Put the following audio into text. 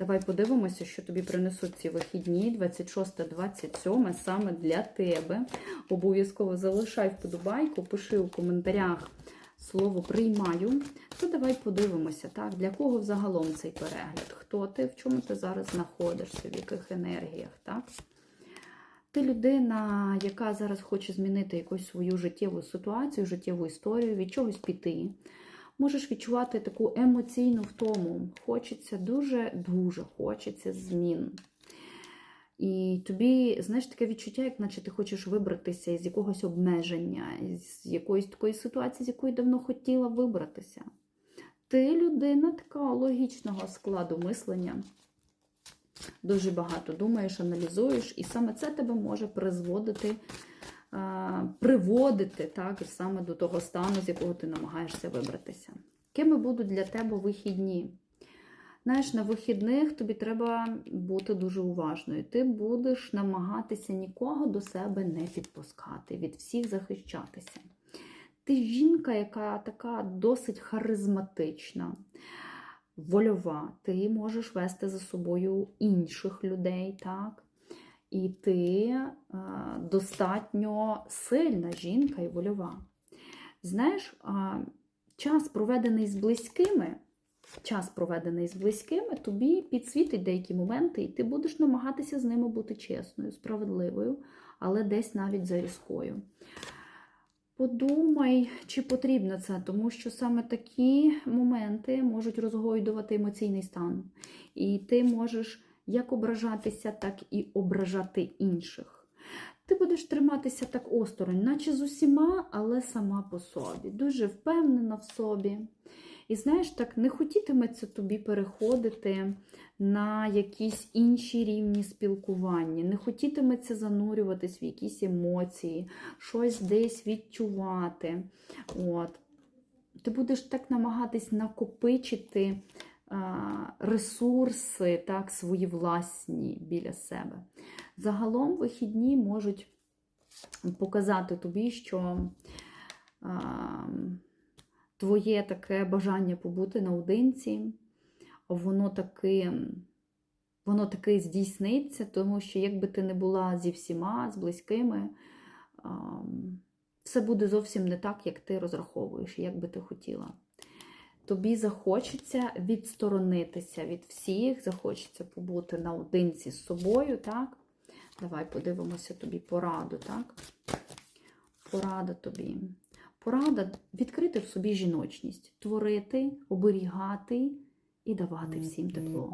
Давай подивимося, що тобі принесуть ці вихідні, 26-27, саме для тебе. Обов'язково залишай вподобайку, пиши у коментарях слово приймаю. То давай подивимося, так, для кого взагалом цей перегляд? Хто ти, в чому ти зараз знаходишся, в яких енергіях, так? Ти людина, яка зараз хоче змінити якусь свою життєву ситуацію, життєву історію, від чогось піти. Можеш відчувати таку емоційну втому. Хочеться дуже-дуже хочеться змін. І тобі, знаєш, таке відчуття, як наче ти хочеш вибратися із якогось обмеження, з якоїсь такої ситуації, з якої давно хотіла вибратися. Ти людина такого логічного складу мислення. Дуже багато думаєш, аналізуєш, і саме це тебе може призводити, приводити так, саме до того стану, з якого ти намагаєшся вибратися. Кими будуть для тебе вихідні? Знаєш, на вихідних тобі треба бути дуже уважною. Ти будеш намагатися нікого до себе не підпускати, від всіх захищатися. Ти жінка, яка така досить харизматична, вольова. Ти можеш вести за собою інших людей, так? І ти достатньо сильна жінка і вольова. Знаєш, час, проведений з близькими, час, проведений з близькими, тобі підсвітить деякі моменти, і ти будеш намагатися з ними бути чесною, справедливою, але десь навіть за різкою. Подумай, чи потрібно це, тому що саме такі моменти можуть розгойдувати емоційний стан. І ти можеш як ображатися, так і ображати інших. Ти будеш триматися так осторонь, наче з усіма, але сама по собі, дуже впевнена в собі. І знаєш, так не хотітиметься тобі переходити на якісь інші рівні спілкування, не хотітиметься занурюватись в якісь емоції, щось десь відчувати. От. Ти будеш так намагатись накопичити ресурси, так, свої власні біля себе. Загалом вихідні можуть показати тобі, що. Твоє таке бажання побути наодинці, воно таки, воно таки здійсниться, тому що якби ти не була зі всіма, з близькими, все буде зовсім не так, як ти розраховуєш, як би ти хотіла. Тобі захочеться відсторонитися від всіх, захочеться побути наодинці з собою, так? Давай подивимося тобі пораду, так? Порада тобі. Порада відкрити в собі жіночність, творити, оберігати і давати всім тепло.